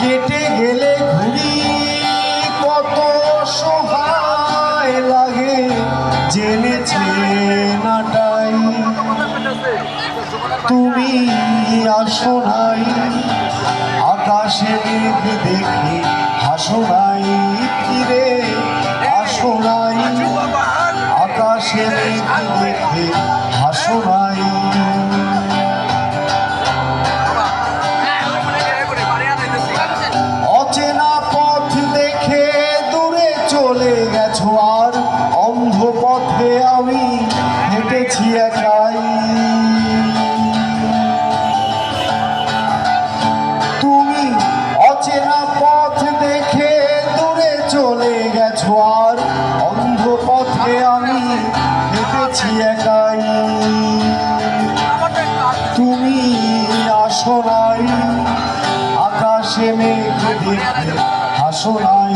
কেটে গেলে ঘুরি কত সহায় লাগে, জেনেছে নাটাই তুমি আসো নাই, আকাশে মেঘ দেখে হাসো নাই ফিরে আসো নাই, আকাশে মেঘ দেখে হাসো নাই। চলে গেছো আর অন্ধ পথে আমি হেঁটেছি একাই। তুমি অচেনা পথ দেখে দূরে চলে গেছো আর অন্ধ পথে আমি হেঁটেছি একাই। তুমি আসো নাই, আকাশে মেঘ দেখে হাসো নাই।